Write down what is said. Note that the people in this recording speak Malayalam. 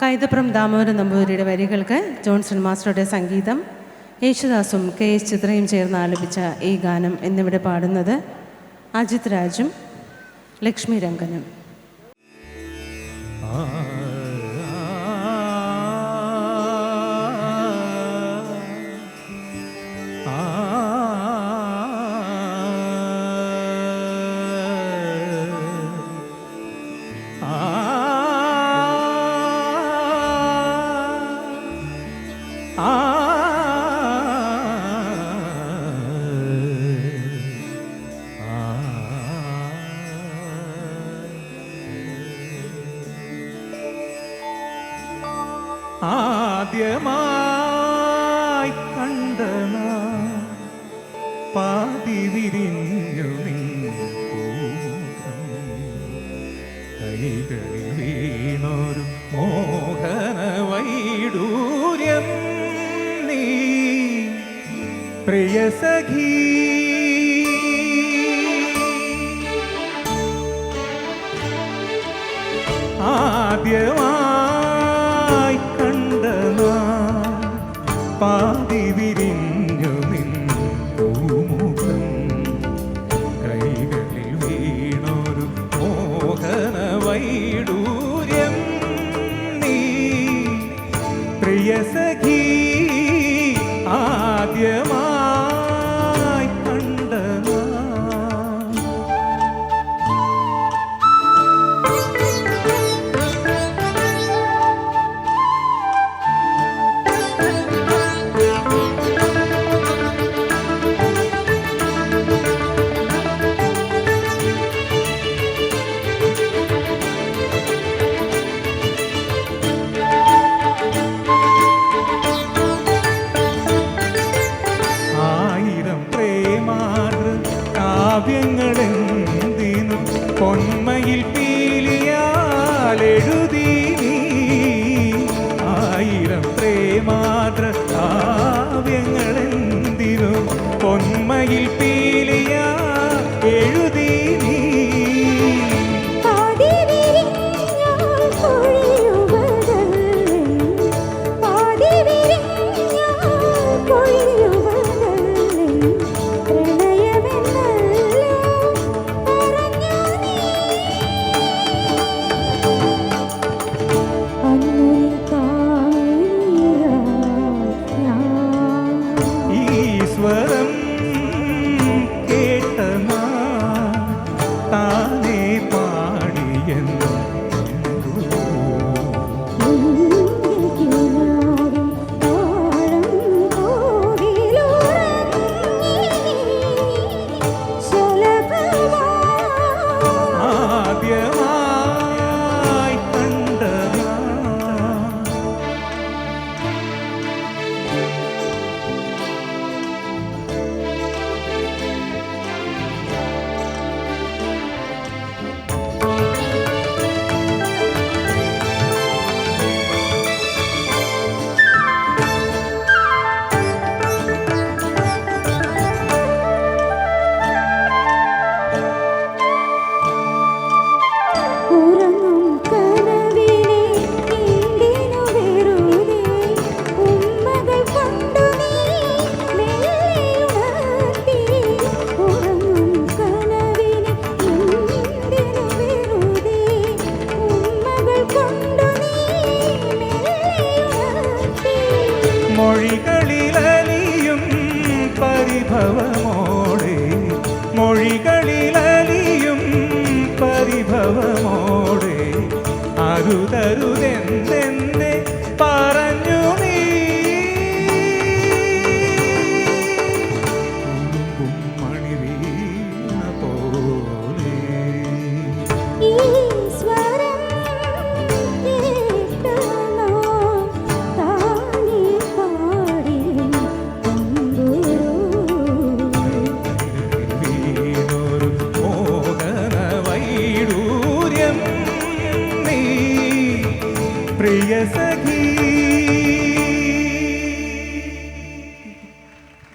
കൈതപ്രം ദാമോദരൻ നമ്പൂതിരിയുടെ വരികൾക്ക് ജോൺസൺ മാസ്റ്ററുടെ സംഗീതം യേശുദാസും കെ എസ് ചിത്രയും ചേർന്ന് ആലപിച്ച ഈ ഗാനം എന്നിവിടെ പാടുന്നത് അജിത് രാജും ലക്ഷ്മി രംഗനും. ആദ്യമായി കണ്ട പാതി വിരിഞ്ഞു കൈകളിൽ വീണൊരു മോഹന വൈഡൂര്യം നീ പ്രിയസഖീ. ആദ്യമായി പ്രിയസഖീ കാവ്യങ്ങളെന്തിനും പൊന്മയിൽ പരിഭവമോടെ മൊഴികളിലലിയും പരിഭവമോടെ അരുതരുതെന്നെ പറഞ്ഞു प्रिय सखी